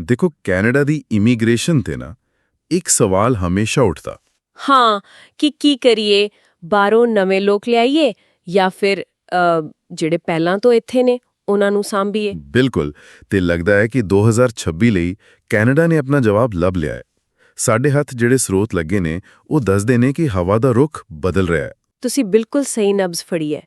ਦੇਖੋ ਕੈਨੇਡਾ ਦੀ ਇਮੀਗ੍ਰੇਸ਼ਨ ਤੇ ਨਾ ਇੱਕ ਸਵਾਲ ਹਮੇਸ਼ਾ ਉੱਠਦਾ। ਹਾਂ ਕਿ ਕੀ ਕਰੀਏ? ਬਾਹਰੋਂ ਨਵੇਂ ਲੋਕ ਲਿਆਈਏ ਜਾਂ ਫਿਰ ਜਿਹੜੇ ਪਹਿਲਾਂ ਤੋਂ ਇੱਥੇ ਨੇ ਉਹਨਾਂ ਨੂੰ ਸਾਂਭੀਏ? ਬਿਲਕੁਲ ਤੇ ਲੱਗਦਾ ਹੈ ਕਿ 2026 ਲਈ ਕੈਨੇਡਾ ਨੇ ਆਪਣਾ ਜਵਾਬ ਲੱਭ ਲਿਆ ਹੈ। ਸਾਡੇ ਹੱਥ ਜਿਹੜੇ ਸਰੋਤ ਲੱਗੇ ਨੇ ਉਹ ਦੱਸਦੇ ਨੇ ਕਿ ਹਵਾ ਦਾ ਰੁਖ ਬਦਲ ਰਿਹਾ ਹੈ। ਤੁਸੀਂ ਬਿਲਕੁਲ ਸਹੀ ਨਬਜ਼ ਫੜੀ ਹੈ।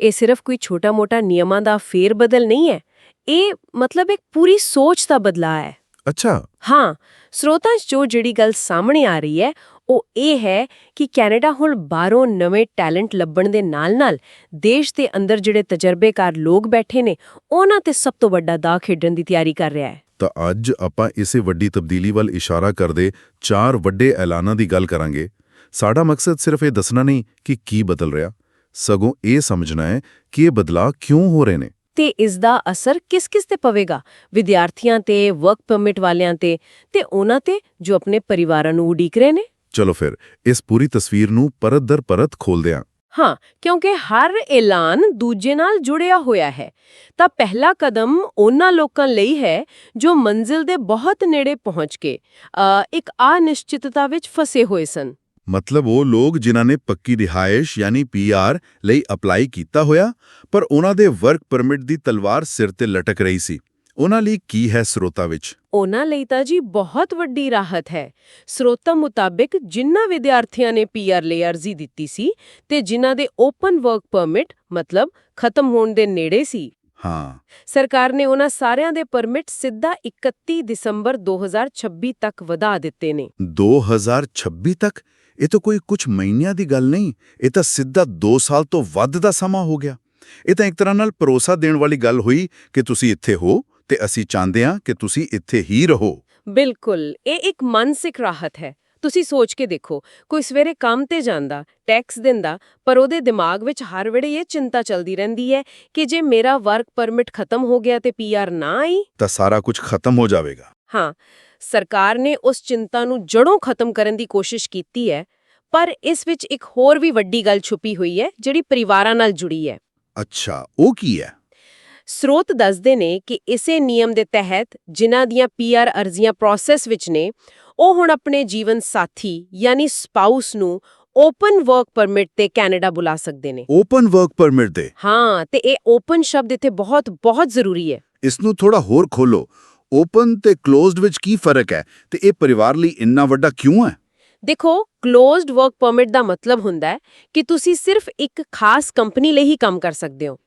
ਇਹ ਸਿਰਫ ਕੋਈ ਛੋਟਾ-ਮੋਟਾ ਨਿਯਮਾਂ ਦਾ ਫੇਰ ਬਦਲ ਨਹੀਂ ਹੈ। ਇਹ ਮਤਲਬ ਇੱਕ ਪੂਰੀ ਸੋਚ ਦਾ ਬਦਲਾਅ ਹੈ। ਅੱਛਾ। ਹਾਂ ਸਰੋਤਾਂ 'ਚ ਜੋ ਜਿਹੜੀ ਗੱਲ ਸਾਹਮਣੇ ਆ ਰਹੀ ਹੈ ਉਹ ਇਹ ਹੈ ਕਿ ਕੈਨੇਡਾ ਹੁਣ ਬਾਹਰੋਂ ਨਵੇਂ ਟੈਲੈਂਟ ਲੱਭਣ ਦੇ ਨਾਲ-ਨਾਲ ਦੇਸ਼ ਦੇ ਅੰਦਰ ਜਿਹੜੇ ਤਜਰਬੇਕਾਰ ਲੋਕ ਬੈਠੇ ਨੇ ਉਹਨਾਂ ਤੇ ਸਭ ਤੋਂ ਵੱਡਾ ਦਾਅ ਖੇਡਣ ਦੀ ਤਿਆਰੀ ਕਰ ਰਿਹਾ ਹੈ। ਤਾਂ ਅੱਜ ਆਪਾਂ ਇਸੇ ਵੱਡੀ ਤਬਦੀਲੀ ਵੱਲ ਇਸ਼ਾਰਾ ਕਰਦੇ ਚਾਰ ਵੱਡੇ ਐਲਾਨਾਂ ਦੀ ਗੱਲ ਕਰਾਂਗੇ। ਸਾਡਾ ਮਕਸਦ ਸਿਰਫ ਇਹ ਦੱਸਣਾ ਨਹੀਂ ਕਿ ਕੀ ਬਦਲ ਰਿਹਾ। ਸਗੋਂ ਇਹ ਸਮਝਣਾ ਹੈ ਕਿ ਇਹ ਬਦਲਾਅ ਕਿਉਂ ਹੋ ਰਹੇ ਨੇ। ਤੇ ਇਸ ਦਾ ਅਸਰ ਕਿਸ-ਕਿਸ ਤੇ ਪਵੇਗਾ? ਵਿਦਿਆਰਥੀਆਂ ਤੇ ਵਰਕ ਪਰਮਿਟ ਵਾਲਿਆਂ ਤੇ ਤੇ ਉਹਨਾਂ ਤੇ ਜੋ ਆਪਣੇ ਪਰਿਵਾਰਾਂ ਨੂੰ ਉਡੀਕ ਰਹੇ ਨੇ? ਚਲੋ ਫਿਰ ਇਸ ਪੂਰੀ ਤਸਵੀਰ ਨੂੰ ਪਰਤ ਦਰ ਪਰਤ ਖੋਲਦੇ ਹਾਂ। ਹਾਂ ਕਿਉਂਕਿ ਹਰ ਐਲਾਨ ਦੂਜੇ ਨਾਲ ਜੁੜਿਆ ਹੋਇਆ ਹੈ। ਤਾਂ ਪਹਿਲਾ ਕਦਮ ਉਹਨਾਂ ਲੋਕਾਂ ਲਈ ਹੈ ਜੋ ਮੰਜ਼ਿਲ ਦੇ ਬਹੁਤ ਨੇੜੇ ਪਹੁੰਚ ਕੇ ਇੱਕ ਅਨਿਸ਼ਚਿਤਤਾ ਵਿੱਚ ਫਸੇ ਹੋਏ ਸਨ। ਮਤਲਬ ਉਹ ਲੋਕ ਜਿਨ੍ਹਾਂ ਨੇ ਪੱਕੀ ਰਿਹਾਇਸ਼ ਯਾਨੀ ਪੀਆਰ ਲਈ ਅਪਲਾਈ ਕੀਤਾ ਹੋਇਆ ਪਰ ਉਹਨਾਂ ਦੇ ਵਰਕ ਪਰਮਿਟ ਦੀ ਤਲਵਾਰ ਸਿਰ ਤੇ ਲਟਕ ਰਹੀ ਸੀ। ਉਹਨਾਂ ਲਈ ਕੀ ਹੈ ਸਰੋਤਾ ਵਿੱਚ? ਉਹਨਾਂ ਲਈ ਤਾਂ ਜੀ ਬਹੁਤ ਵੱਡੀ ਰਾਹਤ ਹੈ। ਸਰੋਤਾਂ ਮੁਤਾਬਿਕ ਜਿਨ੍ਹਾਂ ਵਿਦਿਆਰਥੀਆਂ ਨੇ ਪੀਆਰ ਲਈ ਅਰਜ਼ੀ ਦਿੱਤੀ ਸੀ ਤੇ ਜਿਨ੍ਹਾਂ ਦੇ ਓਪਨ ਵਰਕ ਪਰਮਿਟ ਮਤਲਬ ਖਤਮ ਹੋਣ ਦੇ ਨੇੜੇ ਸੀ। ਹਾਂ। ਸਰਕਾਰ ਨੇ ਉਹਨਾਂ ਸਾਰਿਆਂ ਦੇ ਪਰਮਿਟ ਸਿੱਧਾ 31 ਦਸੰਬਰ 2026 ਤੱਕ ਵਧਾ ਦਿੱਤੇ ਨੇ। 2026 ਤੱਕ? ਇਹ ਤਾਂ ਕੋਈ ਕੁਝ ਮਹੀਨਿਆਂ ਦੀ ਗੱਲ ਨਹੀਂ ਇਹ ਤਾਂ ਸਿੱਧਾ 2 ਸਾਲ ਤੋਂ ਵੱਧ ਦਾ ਸਮਾਂ ਹੋ ਗਿਆ। ਇਹ ਤਾਂ ਇੱਕ ਤਰ੍ਹਾਂ ਨਾਲ ਭਰੋਸਾ ਦੇਣ ਵਾਲੀ ਗੱਲ ਹੋਈ ਕਿ ਤੁਸੀਂ ਇੱਥੇ ਹੋ ਤੇ ਅਸੀਂ ਚਾਹੁੰਦੇ ਹਾਂ ਕਿ ਤੁਸੀਂ ਇੱਥੇ ਹੀ ਰਹੋ। ਬਿਲਕੁਲ ਇਹ ਇੱਕ ਮਾਨਸਿਕ ਰਾਹਤ ਹੈ। ਤੁਸੀਂ ਸੋਚ ਕੇ ਦੇਖੋ ਕੋਈ ਸਵੇਰੇ ਕੰਮ ਤੇ ਜਾਂਦਾ ਟੈਕਸ ਦਿੰਦਾ ਪਰ ਉਹਦੇ ਦਿਮਾਗ ਵਿੱਚ ਹਰ ਵੇਲੇ ਇਹ ਚਿੰਤਾ ਚਲਦੀ ਰਹਿੰਦੀ ਹੈ ਕਿ ਜੇ ਮੇਰਾ ਵਰਕ ਪਰਮਿਟ ਖਤਮ ਹੋ ਗਿਆ ਤੇ ਪੀਆਰ ਨਾ ਆਈ? ਤਾਂ ਸਾਰਾ ਕੁਝ ਖਤਮ ਹੋ ਜਾਵੇਗਾ। ਹਾਂ ਸਰਕਾਰ ਨੇ ਉਸ ਚਿੰਤਾ ਨੂੰ ਜੜੋਂ ਖਤਮ ਕਰਨ ਦੀ ਕੋਸ਼ਿਸ਼ ਕੀਤੀ ਹੈ ਪਰ ਇਸ ਵਿੱਚ ਇੱਕ ਹੋਰ ਵੀ ਵੱਡੀ ਗੱਲ ਛੁਪੀ ਹੋਈ ਹੈ ਜਿਹੜੀ ਪਰਿਵਾਰਾਂ ਨਾਲ ਜੁੜੀ ਹੈ। ਅੱਛਾ ਉਹ ਕੀ ਹੈ? ਸਰੋਤ ਦੱਸਦੇ ਨੇ ਕਿ ਇਸੇ ਨਿਯਮ ਦੇ ਤਹਿਤ ਜਿਨ੍ਹਾਂ ਦੀਆਂ ਪੀਆਰ ਅਰਜ਼ੀਆਂ ਪ੍ਰੋਸੈਸ ਵਿੱਚ ਨੇ ਉਹ ਹੁਣ ਆਪਣੇ ਜੀਵਨ ਸਾਥੀ ਯਾਨੀ ਸਪਾਊਸ ਨੂੰ ਓਪਨ ਵਰਕ ਪਰਮਿਟ ਤੇ ਕੈਨੇਡਾ ਬੁਲਾ ਸਕਦੇ ਨੇ। ਓਪਨ ਵਰਕ ਪਰਮਿਟ ਦੇ? ਹਾਂ ਤੇ ਇਹ ਓਪਨ ਸ਼ਬਦ ਇੱਥੇ ਬਹੁਤ ਬਹੁਤ ਜ਼ਰੂਰੀ ਹੈ। ਇਸ ਨੂੰ ਥੋੜਾ ਹੋਰ ਖੋਲੋ ਓਪਨ ਤੇ ਕਲੋਜ਼ਡ ਵਿੱਚ ਕੀ ਫ਼ਰਕ ਹੈ? ਤੇ ਇਹ ਪਰਿਵਾਰ ਲਈ ਇੰਨਾ ਵੱਡਾ ਕਿਉਂ ਹੈ? ਦੇਖੋ ਕਲੋਜ਼ਡ ਵਰਕ ਪਰਮਿਟ ਦਾ ਮਤਲਬ ਹੁੰਦਾ ਹੈ ਕਿ ਤੁਸੀਂ ਸਿਰਫ ਇੱਕ ਖਾਸ ਕੰਪਨੀ ਲਈ ਹੀ ਕੰਮ ਕਰ ਸਕਦੇ ਹੋ।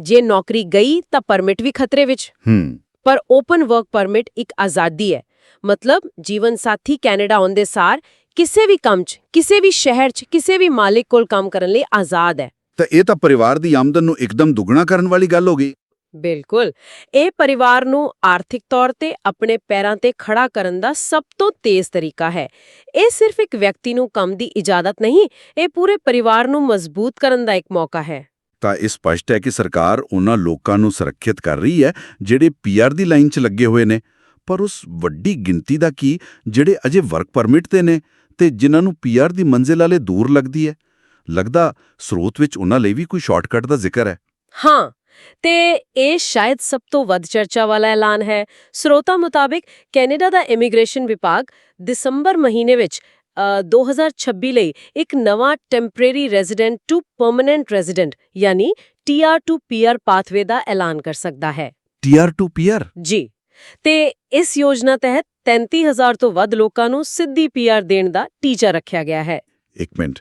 ਜੇ ਨੌਕਰੀ ਗਈ ਤਾਂ ਪਰਮਿਟ ਵੀ ਖਤਰੇ ਵਿੱਚ। ਹੂੰ। ਪਰ ਓਪਨ ਵਰਕ ਪਰਮਿਟ ਇੱਕ ਆਜ਼ਾਦੀ ਹੈ। ਮਤਲਬ ਜੀਵਨ ਸਾਥੀ ਕੈਨੇਡਾ ਆਉਣ ਦੇ ਸਾਰ ਕਿਸੇ ਵੀ ਕੰਮ 'ਚ ਕਿਸੇ ਵੀ ਸ਼ਹਿਰ 'ਚ ਕਿਸੇ ਵੀ ਮਾਲਿਕ ਕੋਲ ਕੰਮ ਕਰਨ ਲਈ ਆਜ਼ਾਦ ਹੈ। ਤਾਂ ਇਹ ਤਾਂ ਪਰਿਵਾਰ ਦੀ ਆਮਦਨ ਨੂੰ ਇੱਕਦਮ ਦੁੱਗਣਾ ਕਰਨ ਵਾਲੀ ਗੱਲ ਹੋ ਗਈ। ਬਿਲਕੁਲ। ਇਹ ਪਰਿਵਾਰ ਨੂੰ ਆਰਥਿਕ ਤੌਰ ਤੇ ਆਪਣੇ ਪੈਰਾਂ ਤੇ ਖੜਾ ਕਰਨ ਦਾ ਸਭ ਤੋਂ ਤੇਜ਼ ਤਰੀਕਾ ਹੈ। ਇਹ ਸਿਰਫ ਇੱਕ ਵਿਅਕਤੀ ਨੂੰ ਕੰਮ ਦੀ ਇਜਾਜ਼ਤ ਨਹੀਂ ਇਹ ਪੂਰੇ ਪਰਿਵਾਰ ਨੂੰ ਮਜ਼ਬੂਤ ਕਰਨ ਦਾ ਇੱਕ ਮੌਕਾ ਹੈ। ਤਾਂ ਇਹ ਸਪਸ਼ਟ ਹੈ ਕਿ ਸਰਕਾਰ ਉਹਨਾਂ ਲੋਕਾਂ ਨੂੰ ਸੁਰੱਖਿਅਤ ਕਰ ਰਹੀ ਹੈ ਜਿਹੜੇ ਪੀਆਰ ਦੀ ਲਾਈਨ 'ਚ ਲੱਗੇ ਹੋਏ ਨੇ। ਪਰ ਉਸ ਵੱਡੀ ਗਿਣਤੀ ਦਾ ਕੀ ਜਿਹੜੇ ਅਜੇ ਵਰਕ ਪਰਮਿਟ ਤੇ ਨੇ ਤੇ ਜਿਨ੍ਹਾਂ ਨੂੰ ਪੀਆਰ ਦੀ ਮੰਜ਼ਿਲ ਵਾਲੇ ਦੂਰ ਲੱਗਦੀ ਹੈ? ਲੱਗਦਾ ਸਰੋਤ ਵਿੱਚ ਉਹਨਾਂ ਲਈ ਵੀ ਕੋਈ ਸ਼ਾਰਟਕਟ ਦਾ ਜ਼ਿਕਰ ਹੈ। ਹਾਂ ਤੇ ਇਹ ਸ਼ਾਇਦ ਸਭ ਤੋਂ ਵੱਧ ਚਰਚਾ ਵਾਲਾ ਐਲਾਨ ਹੈ। ਸਰੋਤਾ ਮੁਤਾਬਿਕ ਕੈਨੇਡਾ ਦਾ ਇਮੀਗ੍ਰੇਸ਼ਨ ਵਿਭਾਗ ਦਸੰਬਰ ਮਹੀਨੇ ਵਿੱਚ ਅ, 2026 ਲਈ ਇੱਕ ਨਵਾਂ temporary resident to permanent resident ਯਾਨੀ ਟੀਆਰ ਟੂ ਪੀਆਰ ਪਾਥਵੇ ਦਾ ਐਲਾਨ ਕਰ ਸਕਦਾ ਹੈ। ਟੀਆਰ ਟੂ ਪੀਆਰ ਜੀ। ਤੇ ਇਸ ਯੋਜਨਾ ਤਹਿਤ 33000 ਤੋਂ ਵੱਧ ਲੋਕਾਂ ਨੂੰ ਸਿੱਧੀ ਪੀਆਰ ਦੇਣ ਦਾ ਟੀਚਾ ਰੱਖਿਆ ਗਿਆ ਹੈ। ਇੱਕ minute.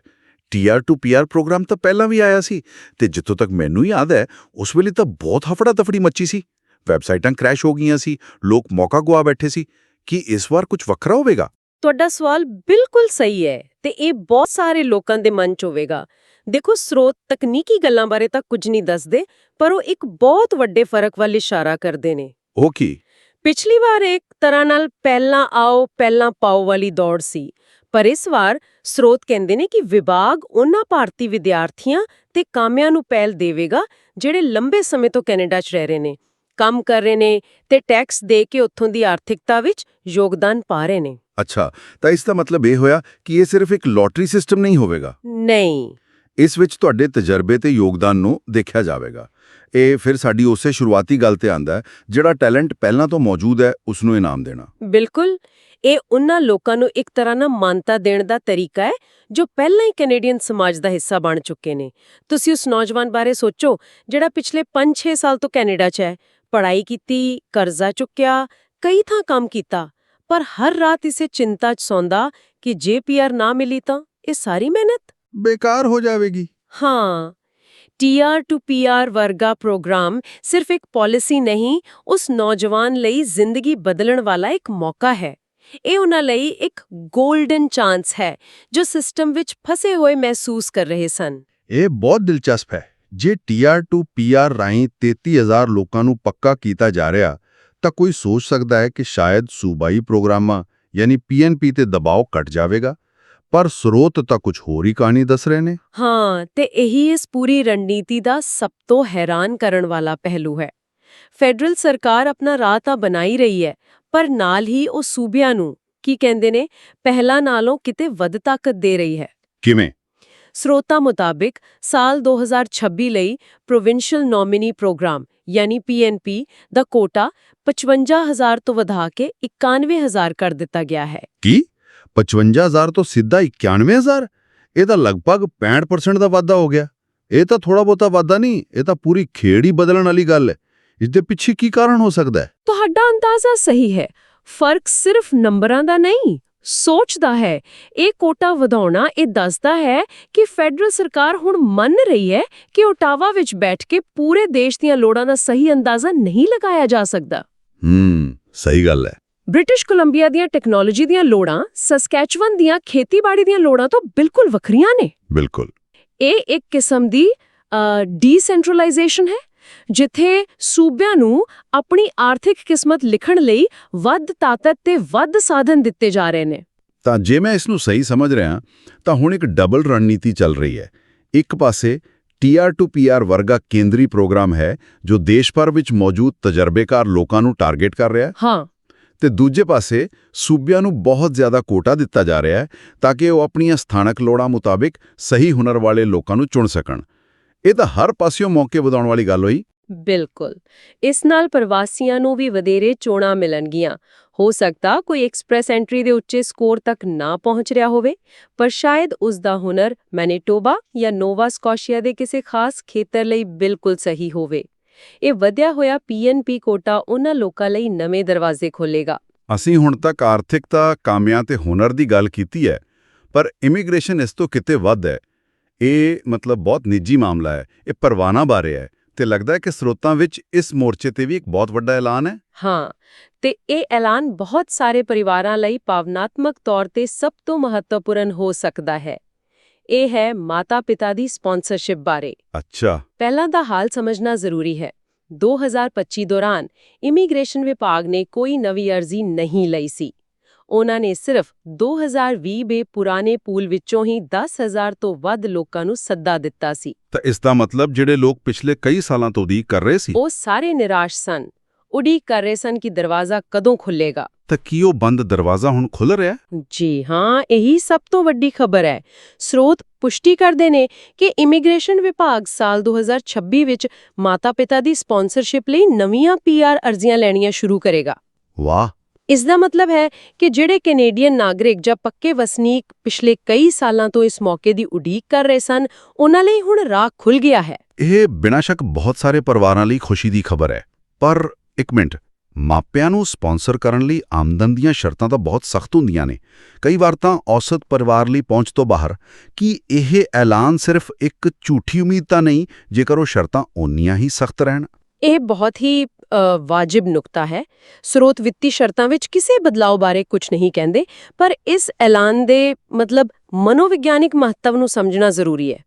TR to PR programme ਤਾਂ ਪਹਿਲਾਂ ਵੀ ਆਇਆ ਸੀ ਤੇ ਜਿੱਥੋਂ ਤੱਕ ਮੈਨੂੰ ਯਾਦ ਹੈ ਉਸ ਵੇਲੇ ਤਾਂ ਬਹੁਤ ਹਫੜਾ ਤਫੜੀ ਮੱਚੀ ਸੀ। ਵੈਬਸਾਈਟਾਂ ਕ੍ਰੈਸ਼ ਹੋ ਗਈਆਂ ਸੀ ਲੋਕ ਮੌਕਾ ਗਵਾ ਬੈਠੇ ਸੀ। ਕੀ ਇਸ ਵਾਰ ਕੁਝ ਵੱਖਰਾ ਹੋਵੇਗਾ? ਤੁਹਾਡਾ ਸਵਾਲ ਬਿਲਕੁਲ ਸਹੀ ਹੈ ਤੇ ਇਹ ਬਹੁਤ ਸਾਰੇ ਲੋਕਾਂ ਦੇ ਮਨ 'ਚ ਹੋਵੇਗਾ। ਦੇਖੋ ਸਰੋਤ ਤਕਨੀਕੀ ਗੱਲਾਂ ਬਾਰੇ ਤਾਂ ਕੁਝ ਨਹੀਂ ਦੱਸਦੇ ਪਰ ਉਹ ਇੱਕ ਬਹੁਤ ਵੱਡੇ ਫ਼ਰਕ ਵੱਲ ਇਸ਼ਾਰਾ ਕਰਦੇ ਨੇ। ਉਹ ਕੀ? ਪਿਛਲੀ ਵਾਰ ਇੱਕ ਤਰ੍ਹਾਂ ਨਾਲ ਪਹਿਲਾਂ ਆਓ ਪਹਿਲਾਂ ਪਾਓ ਵਾਲੀ ਦੌੜ ਸੀ। ਪਰ ਇਸ ਵਾਰ ਸਰੋਤ ਕਹਿੰਦੇ ਨੇ ਕਿ ਵਿਭਾਗ ਉਹਨਾਂ ਭਾਰਤੀ ਵਿਦਿਆਰਥੀਆਂ ਤੇ ਕਾਮਿਆਂ ਨੂੰ ਪਹਿਲ ਦੇਵੇਗਾ ਜਿਹੜੇ ਲੰਬੇ ਸਮੇਂ ਤੋਂ ਕੈਨੇਡਾ 'ਚ ਰਹਿ ਰਹੇ ਨੇ। ਕੰਮ ਕਰ ਰਹੇ ਨੇ ਤੇ ਟੈਕਸ ਦੇ ਕੇ ਉੱਥੋਂ ਦੀ ਆਰਥਿਕਤਾ ਵਿੱਚ ਯੋਗਦਾਨ ਪਾ ਰਹੇ ਨੇ। ਅੱਛਾ ਤਾਂ ਇਸ ਦਾ ਮਤਲਬ ਇਹ ਹੋਇਆ ਕਿ ਇਹ ਸਿਰਫ ਇੱਕ ਲੋਟਰੀ ਸਿਸਟਮ ਨਹੀਂ ਹੋਵੇਗਾ? ਨਹੀਂ। ਇਸ ਵਿੱਚ ਤੁਹਾਡੇ ਤਜਰਬੇ ਤੇ ਯੋਗਦਾਨ ਨੂੰ ਦੇਖਿਆ ਜਾਵੇਗਾ। ਇਹ ਫਿਰ ਸਾਡੀ ਉਸੇ ਸ਼ੁਰੂਆਤੀ ਗੱਲ ਤੇ ਆਂਦਾ ਹੈ ਜਿਹੜਾ ਟੈਲੈਂਟ ਪਹਿਲਾਂ ਤੋਂ ਮੌਜੂਦ ਹੈ ਉਸ ਨੂੰ ਇਨਾਮ ਦੇਣਾ। ਬਿਲਕੁਲ। ਇਹ ਉਹਨਾਂ ਲੋਕਾਂ ਨੂੰ ਇੱਕ ਤਰ੍ਹਾਂ ਨਾਲ ਮਾਨਤਾ ਦੇਣ ਦਾ ਤਰੀਕਾ ਹੈ ਜੋ ਪਹਿਲਾਂ ਹੀ ਕੈਨੇਡੀਅਨ ਸਮਾਜ ਦਾ ਹਿੱਸਾ ਬਣ ਚੁੱਕੇ ਨੇ। ਤੁਸੀਂ ਉਸ ਨੌਜਵਾਨ ਬਾਰੇ ਸੋਚੋ ਜਿਹੜਾ ਪਿਛਲੇ 5-6 ਸਾਲ ਤੋਂ ਕੈਨੇਡਾ 'ਚ ਹੈ। ਪੜ੍ਹਾਈ ਕੀਤੀ ਕਰਜ਼ਾ ਚੁੱਕਿਆ ਕਈ ਥਾਂ ਕੰਮ ਕੀਤਾ ਪਰ ਹਰ ਰਾਤ ਇਸੇ ਚਿੰਤਾ 'ਚ ਸੌਂਦਾ ਕਿ ਜੇ ਪੀਆਰ ਨਾ ਮਿਲੀ ਤਾਂ ਇਹ ਸਾਰੀ ਮਿਹਨਤ? ਬੇਕਾਰ ਹੋ ਜਾਵੇਗੀ। ਹਾਂ। ਟੀਆਰ ਟੂ ਪੀਆਰ ਵਰਗਾ ਪ੍ਰੋਗਰਾਮ ਸਿਰਫ ਇੱਕ ਪਾਲਿਸੀ ਨਹੀਂ ਉਸ ਨੌਜਵਾਨ ਲਈ ਜ਼ਿੰਦਗੀ ਬਦਲਣ ਵਾਲਾ ਇੱਕ ਮੌਕਾ ਹੈ। ਇਹ ਉਹਨਾਂ ਲਈ ਇੱਕ 골ਡਨ ਚਾਂਸ ਹੈ ਜੋ ਸਿਸਟਮ ਵਿੱਚ ਫਸੇ ਹੋਏ ਮਹਿਸੂਸ ਕਰ ਰਹੇ ਸਨ। ਇਹ ਬਹੁਤ ਦਿਲਚਸਪ ਹੈ। ਜੇ ਟੀਆਰ ਟੂ ਪੀਆਰ ਰਾਹੀਂ 33000 ਲੋਕਾਂ ਨੂੰ ਪੱਕਾ ਕੀਤਾ ਜਾ ਰਿਹਾ ਤਾਂ ਕੋਈ ਸੋਚ ਸਕਦਾ ਹੈ ਕਿ ਸ਼ਾਇਦ ਸੂਬਾਈ ਪ੍ਰੋਗਰਾਮਾਂ ਯਾਨੀ ਪੀਐਨਪੀ ਤੇ ਦਬਾਅ ਘਟ ਜਾਵੇਗਾ ਪਰ ਸਰੋਤ ਤਾਂ ਕੁਝ ਹੋਰ ਹੀ ਕਹਾਣੀ ਦੱਸ ਰਹੇ ਨੇ। ਹਾਂ ਤੇ ਇਹੀ ਇਸ ਪੂਰੀ ਰਣਨੀਤੀ ਦਾ ਸਭ ਤੋਂ ਹੈਰਾਨ ਕਰਨ ਵਾਲਾ ਪਹਿਲੂ ਹੈ। ਫੈਡਰਲ ਸਰਕਾਰ ਆਪਣਾ ਰਾਹ ਤਾਂ ਬਣਾ ਹੀ ਰਹੀ ਹੈ ਪਰ ਨਾਲ ਹੀ ਉਹ ਸੂਬਿਆਂ ਨੂੰ ਕੀ ਕਹਿੰਦੇ ਨੇ ਪਹਿਲਾਂ ਨਾਲੋਂ ਕਿਤੇ ਵੱਧ ਤਾਕਤ ਦੇ ਰਹੀ ਹੈ। ਕਿਵੇਂ? ਸਰੋਤਾਂ ਮੁਤਾਬਿਕ ਸਾਲ 2026 ਲਈ ਪ੍ਰੋਵਿੰਸ਼ੀਅਲ ਨੋਮਿਨੀ ਪ੍ਰੋਗਰਾਮ ਯਾਨੀ ਪੀਐਨਪੀ ਦਾ ਕੋਟਾ 55000 ਤੋਂ ਵਧਾ ਕੇ 91000 ਕਰ ਦਿੱਤਾ ਗਿਆ ਹੈ। ਕੀ? 55000 ਤੋਂ ਸਿੱਧਾ 91000 ਇਹ ਤਾਂ ਲਗਭਗ 65% ਦਾ ਵਾਧਾ ਹੋ ਗਿਆ। ਇਹ ਤਾਂ ਥੋੜਾ ਬਹੁਤਾ ਵਾਧਾ ਨਹੀਂ ਇਹ ਤਾਂ ਪੂਰੀ ਖੇੜ ਹੀ ਬਦਲਣ ਵਾਲੀ ਗੱਲ ਹੈ। ਇਸ ਦੇ ਪਿੱਛੇ ਕੀ ਕਾਰਨ ਹੋ ਸਕਦਾ ਹੈ? ਤੁਹਾਡਾ ਅੰਦਾਜ਼ਾ ਸਹੀ ਹੈ। ਫ਼ਰਕ ਸਿਰਫ ਨੰਬਰਾਂ ਦਾ ਨਹੀਂ ਸੋਚ ਦਾ ਹੈ। ਇਹ ਕੋਟਾ ਵਧਾਉਣਾ ਇਹ ਦੱਸਦਾ ਹੈ ਕਿ ਫੈਡਰਲ ਸਰਕਾਰ ਹੁਣ ਮੰਨ ਰਹੀ ਹੈ ਕਿ ਓਟਾਵਾ ਵਿੱਚ ਬੈਠ ਕੇ ਪੂਰੇ ਦੇਸ਼ ਦੀਆਂ ਲੋੜਾਂ ਦਾ ਸਹੀ ਅੰਦਾਜ਼ਾ ਨਹੀਂ ਲਗਾਇਆ ਜਾ ਸਕਦਾ। ਹੂੰ ਸਹੀ ਗੱਲ ਹੈ। ਬ੍ਰਿਟਿਸ਼ ਕੋਲੰਬੀਆ ਦੀਆਂ ਟੈਕਨੋਲੋਜੀ ਦੀਆਂ ਲੋੜਾਂ ਸਸਕੈਚੁਅਨ ਦੀਆਂ ਖੇਤੀਬਾੜੀ ਦੀਆਂ ਲੋੜਾਂ ਤੋਂ ਬਿਲਕੁਲ ਵੱਖਰੀਆਂ ਨੇ। ਬਿਲਕੁਲ। ਇਹ ਇੱਕ ਕਿਸਮ ਦੀ ਡੀਸੈਂਟਰਲਾਈਜੇਸ਼ਨ ਹੈ। ਜਿੱਥੇ ਸੂਬਿਆਂ ਨੂੰ ਆਪਣੀ ਆਰਥਿਕ ਕਿਸਮਤ ਲਿਖਣ ਲਈ ਵੱਧ ਤਾਕਤ ਤੇ ਵੱਧ ਸਾਧਨ ਦਿੱਤੇ ਜਾ ਰਹੇ ਨੇ। ਤਾਂ ਜੇ ਮੈਂ ਇਸ ਨੂੰ ਸਹੀ ਸਮਝ ਰਿਹਾ ਤਾਂ ਹੁਣ ਇੱਕ ਡਬਲ ਰਣਨੀਤੀ ਚੱਲ ਰਹੀ ਹੈ। ਇੱਕ ਪਾਸੇ ਟੀਆਰ ਟੂ ਪੀਆਰ ਵਰਗਾ ਕੇਂਦਰੀ ਪ੍ਰੋਗਰਾਮ ਹੈ ਜੋ ਦੇਸ਼ ਭਰ ਵਿੱਚ ਮੌਜੂਦ ਤਜਰਬੇਕਾਰ ਲੋਕਾਂ ਨੂੰ ਟਾਰਗੇਟ ਕਰ ਰਿਹਾ ਹੈ। ਹਾਂ। ਤੇ ਦੂਜੇ ਪਾਸੇ ਸੂਬਿਆਂ ਨੂੰ ਬਹੁਤ ਜ਼ਿਆਦਾ ਕੋਟਾ ਦਿੱਤਾ ਜਾ ਰਿਹਾ ਹੈ ਤਾਂ ਕਿ ਉਹ ਆਪਣੀਆਂ ਸਥਾਨਕ ਲੋੜਾਂ ਮੁਤਾਬਿਕ ਸਹੀ ਹੁਨਰ ਵਾਲੇ ਲੋਕਾਂ ਨੂੰ ਚੁਣ ਸਕਣ। ਇਹ ਤਾਂ ਹਰ ਪਾਸਿਓਂ ਮੌਕੇ ਵਧਾਉਣ ਵਾਲੀ ਗੱਲ ਹੋਈ। ਬਿਲਕੁਲ। ਇਸ ਨਾਲ ਪ੍ਰਵਾਸੀਆਂ ਨੂੰ ਵੀ ਵਧੇਰੇ ਚੋਣਾਂ ਮਿਲਣਗੀਆਂ। ਹੋ ਸਕਦਾ ਕੋਈ ਐਕਸਪ੍ਰੈਸ ਐਂਟਰੀ ਦੇ ਉੱਚੇ ਸਕੋਰ ਤੱਕ ਨਾ ਪਹੁੰਚ ਰਿਹਾ ਹੋਵੇ ਪਰ ਸ਼ਾਇਦ ਉਸ ਦਾ ਹੁਨਰ ਮੈਨੀਟੋਬਾ ਜਾਂ ਨੋਵਾ ਸਕੋਸ਼ੀਆ ਦੇ ਕਿਸੇ ਖਾਸ ਖੇਤਰ ਲਈ ਬਿਲਕੁਲ ਸਹੀ ਹੋਵੇ। ਇਹ ਵਧਿਆ ਹੋਇਆ ਪੀਐਨਪੀ ਕੋਟਾ ਉਹਨਾਂ ਲੋਕਾਂ ਲਈ ਨਵੇਂ ਦਰਵਾਜ਼ੇ ਖੋਲੇਗਾ ਅਸੀਂ ਹੁਣ ਤੱਕ ਆਰਥਿਕਤਾ ਕਾਮਿਆਂ ਤੇ ਹੁਨਰ ਦੀ ਗੱਲ ਕੀਤੀ ਹੈ ਪਰ ਇਮੀਗ੍ਰੇਸ਼ਨ ਇਸ ਤੋਂ ਕਿਤੇ ਵੱਧ ਹੈ। ਇਹ ਮਤਲਬ ਬਹੁਤ ਨਿੱਜੀ ਮਾਮਲਾ ਹੈ ਇਹ ਪਰਵਾਨਾ ਬਾਰੇ ਹੈ ਤੇ ਲੱਗਦਾ ਹੈ ਕਿ ਸਰੋਤਾਂ ਵਿੱਚ ਇਸ ਮੋਰਚੇ ਤੇ ਵੀ ਇੱਕ ਬਹੁਤ ਵੱਡਾ ਐਲਾਨ ਹੈ। ਹਾਂ ਤੇ ਇਹ ਐਲਾਨ ਬਹੁਤ ਸਾਰੇ ਪਰਿਵਾਰਾਂ ਲਈ ਭਾਵਨਾਤਮਕ ਤੌਰ ਤੇ ਸਭ ਤੋਂ ਮਹੱਤਵਪੂਰਨ ਹੋ ਸਕਦਾ ਹੈ। ਇਹ ਹੈ ਮਾਤਾ-ਪਿਤਾ ਦੀ ਸਪਾਂਸਰਸ਼ਿਪ ਬਾਰੇ। ਅੱਛਾ। ਪਹਿਲਾਂ ਦਾ ਹਾਲ ਸਮਝਣਾ ਜ਼ਰੂਰੀ ਹੈ। 2025 ਦੌਰਾਨ ਇਮੀਗ੍ਰੇਸ਼ਨ ਵਿਭਾਗ ਨੇ ਕੋਈ ਨਵੀਂ ਅਰਜ਼ੀ ਨਹੀਂ ਲਈ ਸੀ। ਉਹਨਾਂ ਨੇ ਸਿਰਫ 2020 ਦੇ ਪੁਰਾਣੇ ਪੂਲ ਵਿੱਚੋਂ ਹੀ 10000 ਤੋਂ ਵੱਧ ਲੋਕਾਂ ਨੂੰ ਸੱਦਾ ਦਿੱਤਾ ਸੀ। ਤਾਂ ਇਸ ਦਾ ਮਤਲਬ ਜਿਹੜੇ ਲੋਕ ਪਿਛਲੇ ਕਈ ਸਾਲਾਂ ਤੋਂ ਉਡੀਕ ਕਰ ਰਹੇ ਸੀ? ਉਹ ਸਾਰੇ ਨਿਰਾਸ਼ ਸਨ। ਉਡੀਕ ਕਰ ਰਹੇ ਸਨ ਕਿ ਦਰਵਾਜ਼ਾ ਕਦੋਂ ਖੁੱਲੇਗਾ ਤਾਂ ਕੀ ਉਹ ਬੰਦ ਦਰਵਾਜ਼ਾ ਹੁਣ ਖੁੱਲ ਰਿਹਾ? ਜੀ ਹਾਂ ਇਹੀ ਸਭ ਤੋਂ ਵੱਡੀ ਖਬਰ ਹੈ। ਸਰੋਤ ਪੁਸ਼ਟੀ ਕਰਦੇ ਨੇ ਕਿ ਇਮੀਗ੍ਰੇਸ਼ਨ ਵਿਭਾਗ ਸਾਲ 2026 ਵਿੱਚ ਮਾਤਾ-ਪਿਤਾ ਦੀ ਸਪਾਂਸਰਸ਼ਿਪ ਲਈ ਨਵੀਆਂ ਪੀਆਰ ਅਰਜ਼ੀਆਂ ਲੈਣੀਆਂ ਸ਼ੁਰੂ ਕਰੇਗਾ। ਵਾਹ! ਇਸ ਦਾ ਮਤਲਬ ਹੈ ਕਿ ਜਿਹੜੇ ਕੈਨੇਡੀਅਨ ਨਾਗਰਿਕ ਜਾਂ ਪੱਕੇ ਵਸਨੀਕ ਪਿਛਲੇ ਕਈ ਸਾਲਾਂ ਤੋਂ ਇਸ ਮੌਕੇ ਦੀ ਉਡੀਕ ਕਰ ਰਹੇ ਸਨ ਉਹਨਾਂ ਲਈ ਹੁਣ ਰਾਹ ਖੁੱਲ ਗਿਆ ਹੈ। ਇਹ ਬਿਨਾਂ ਸ਼ੱਕ ਬਹੁਤ ਸਾਰੇ ਪਰਿਵਾਰਾਂ ਲਈ ਖੁਸ਼ੀ ਦੀ ਖਬਰ ਹੈ। ਪਰ ਇੱਕ ਮਿੰਟ ਮਾਪਿਆਂ ਨੂੰ ਸਪਾਂਸਰ ਕਰਨ ਲਈ ਆਮਦਨ ਦੀਆਂ ਸ਼ਰਤਾਂ ਤਾਂ ਬਹੁਤ ਸਖਤ ਹੁੰਦੀਆਂ ਨੇ। ਕਈ ਵਾਰ ਤਾਂ ਔਸਤ ਪਰਿਵਾਰ ਲਈ ਪਹੁੰਚ ਤੋਂ ਬਾਹਰ ਕੀ ਇਹ ਐਲਾਨ ਸਿਰਫ ਇੱਕ ਝੂਠੀ ਉਮੀਦ ਤਾਂ ਨਹੀਂ ਜੇਕਰ ਉਹ ਸ਼ਰਤਾਂ ਓਨੀਆਂ ਹੀ ਸਖਤ ਰਹਿਣ? ਇਹ ਬਹੁਤ ਹੀ ਵਾਜਿਬ ਨੁਕਤਾ ਹੈ। ਸਰੋਤ ਵਿੱਤੀ ਸ਼ਰਤਾਂ ਵਿੱਚ ਕਿਸੇ ਬਦਲਾਅ ਬਾਰੇ ਕੁਝ ਨਹੀਂ ਕਹਿੰਦੇ ਪਰ ਇਸ ਐਲਾਨ ਦੇ ਮਤਲਬ ਮਨੋਵਿਗਿਆਨਿਕ ਮਹੱਤਵ ਨੂੰ ਸਮਝਣਾ ਜ਼ਰੂਰੀ ਹੈ।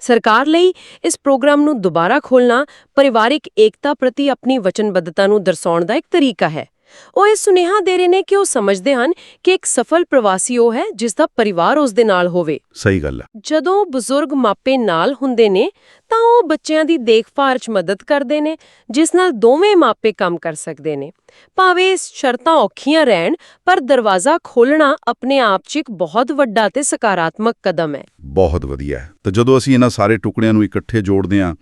ਸਰਕਾਰ ਲਈ ਇਸ ਪ੍ਰੋਗਰਾਮ ਨੂੰ ਦੁਬਾਰਾ ਖੋਲਣਾ ਪਰਿਵਾਰਿਕ ਏਕਤਾ ਪ੍ਰਤੀ ਆਪਣੀ ਵਚਨਬੱਧਤਾ ਨੂੰ ਦਰਸਾਉਣ ਦਾ ਇੱਕ ਤਰੀਕਾ ਹੈ। ਉਹ ਇਹ ਸੁਨੇਹਾ ਦੇ ਰਹੇ ਨੇ ਕਿ ਉਹ ਸਮਝਦੇ ਹਨ ਕਿ ਇੱਕ ਸਫਲ ਪ੍ਰਵਾਸੀ ਉਹ ਹੈ ਜਿਸ ਦਾ ਪਰਿਵਾਰ ਉਸ ਦੇ ਨਾਲ ਹੋਵੇ। ਸਹੀ ਗੱਲ ਹੈ। ਜਦੋਂ ਬਜ਼ੁਰਗ ਮਾਪੇ ਨਾਲ ਹੁੰਦੇ ਨੇ ਤਾਂ ਉਹ ਬੱਚਿਆਂ ਦੀ ਦੇਖਭਾਲ 'ਚ ਮਦਦ ਕਰਦੇ ਨੇ ਜਿਸ ਨਾਲ ਦੋਵੇਂ ਮਾਪੇ ਕੰਮ ਕਰ ਸਕਦੇ ਨੇ। ਭਾਵੇਂ ਸ਼ਰਤਾਂ ਔਖੀਆਂ ਰਹਿਣ ਪਰ ਦਰਵਾਜ਼ਾ ਖੋਲਣਾ ਆਪਣੇ ਆਪ 'ਚ ਇੱਕ ਬਹੁਤ ਵੱਡਾ ਤੇ ਸਕਾਰਾਤਮਕ ਕਦਮ ਹੈ। ਬਹੁਤ ਵਧੀਆ ਤਾਂ ਜਦੋਂ ਅਸੀਂ ਇਹਨਾਂ ਸਾਰੇ ਟੁਕੜਿਆਂ ਨੂੰ ਇਕੱਠੇ ਜੋੜਦੇ ਹਾਂ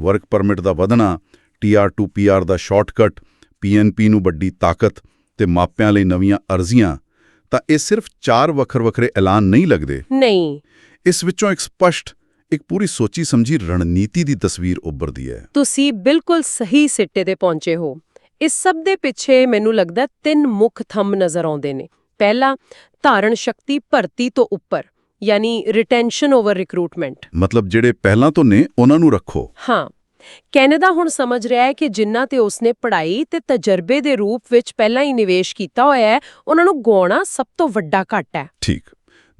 ਵਰਕ ਪਰਮਿਟ ਦਾ ਵਧਣਾ ਟੀਆਰ ਟੂ ਪੀਆਰ ਦਾ ਸ਼ਾਰਟਕਟ ਪੀਐਨਪੀ ਨੂੰ ਵੱਡੀ ਤਾਕਤ ਤੇ ਮਾਪਿਆਂ ਲਈ ਨਵੀਆਂ ਅਰਜ਼ੀਆਂ ਤਾਂ ਇਹ ਸਿਰਫ ਚਾਰ ਵੱਖਰ-ਵੱਖਰੇ ਐਲਾਨ ਨਹੀਂ ਲੱਗਦੇ। ਨਹੀਂ। ਇਸ ਵਿੱਚੋਂ ਇੱਕ ਸਪਸ਼ਟ ਇੱਕ ਪੂਰੀ ਸੋਚੀ ਸਮਝੀ ਰਣਨੀਤੀ ਦੀ ਤਸਵੀਰ ਉੱਭਰਦੀ ਹੈ। ਤੁਸੀਂ ਬਿਲਕੁਲ ਸਹੀ ਸਿੱਟੇ ਤੇ ਪਹੁੰਚੇ ਹੋ। ਇਸ ਸਭ ਦੇ ਪਿੱਛੇ ਮੈਨੂੰ ਲੱਗਦਾ ਤਿੰਨ ਮੁੱਖ ਥੰਮ ਨਜ਼ਰ ਆਉਂਦੇ ਨੇ। ਪਹਿਲਾ ਧਾਰਨ ਸ਼ਕਤੀ ਭਰਤੀ ਤੋਂ ਉੱਪਰ ਯਾਨੀ ਰਿਟੈਂਸ਼ਨ ਓਵਰ ਰਿਕਰੂਟਮੈਂਟ ਮਤਲਬ ਜਿਹੜੇ ਪਹਿਲਾਂ ਤੋਂ ਨੇ ਉਹਨਾਂ ਨੂੰ ਰੱਖੋ। ਹਾਂ। ਕੈਨੇਡਾ ਹੁਣ ਸਮਝ ਰਿਹਾ ਹੈ ਕਿ ਜਿੰਨਾ ਤੇ ਉਸਨੇ ਪੜ੍ਹਾਈ ਤੇ ਤਜਰਬੇ ਦੇ ਰੂਪ ਵਿੱਚ ਪਹਿਲਾਂ ਹੀ ਨਿਵੇਸ਼ ਕੀਤਾ ਹੋਇਆ ਹੈ ਉਹਨਾਂ ਨੂੰ ਗਵਾਉਣਾ ਸਭ ਤੋਂ ਵੱਡਾ ਘਾਟਾ ਹੈ। ਠੀਕ।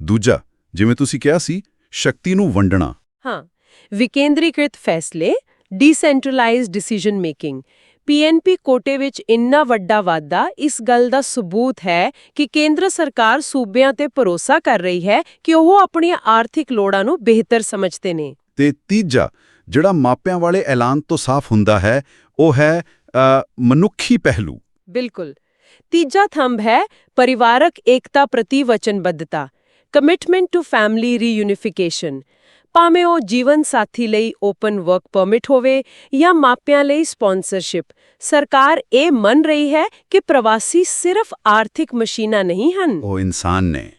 ਦੂਜਾ ਜਿਵੇਂ ਤੁਸੀਂ ਕਿਹਾ ਸੀ ਸ਼ਕਤੀ ਨੂੰ ਵੰਡਣਾ। ਹਾਂ। ਵਿਕੇਂਦਰੀਕ੍ਰਿਤ ਫੈਸਲੇ ਡੀਸੈਂਟਰਲਾਈਜ਼ਡ ਡਿਸੀਜਨ ਮੇਕਿੰਗ ਪੀਐਨਪੀ ਕੋਟੇ ਵਿੱਚ ਇੰਨਾ ਵੱਡਾ ਵਾਧਾ ਇਸ ਗੱਲ ਦਾ ਸਬੂਤ ਹੈ ਕਿ ਕੇਂਦਰ ਸਰਕਾਰ ਸੂਬਿਆਂ ਤੇ ਭਰੋਸਾ ਕਰ ਰਹੀ ਹੈ ਕਿ ਉਹ ਆਪਣੀਆਂ ਆਰਥਿਕ ਲੋੜਾਂ ਨੂੰ ਬਿਹਤਰ ਸਮਝਦੇ ਨੇ। ਤੇ ਤੀਜਾ ਜਿਹੜਾ ਮਾਪਿਆਂ ਵਾਲੇ ਐਲਾਨ ਤੋਂ ਸਾਫ਼ ਹੁੰਦਾ ਹੈ ਉਹ ਹੈ ਮਨੁੱਖੀ ਪਹਿਲੂ। ਬਿਲਕੁਲ। ਤੀਜਾ ਥੰਬ ਹੈ ਪਰਿਵਾਰਕ ਏਕਤਾ ਪ੍ਰਤੀ ਵਚਨਬੱਧਤਾ। ਕਮਿਟਮੈਂਟ ਟੂ ਫੈਮਿਲੀ ਰੀਯੂਨੀਫਿਕੇਸ਼ਨ ਭਾਵੇਂ ਉਹ ਜੀਵਨ ਸਾਥੀ ਲਈ ਓਪਨ ਵਰਕ ਪਰਮਿਟ ਹੋਵੇ ਜਾਂ ਮਾਪਿਆਂ ਲਈ ਸਪਾਂਸਰਸ਼ਿਪ ਸਰਕਾਰ ਇਹ ਮੰਨ ਰਹੀ ਹੈ ਕਿ ਪ੍ਰਵਾਸੀ ਸਿਰਫ ਆਰਥਿਕ ਮਸ਼ੀਨਾਂ ਨਹੀਂ ਹਨ। ਉਹ ਇਨਸਾਨ ਨੇ।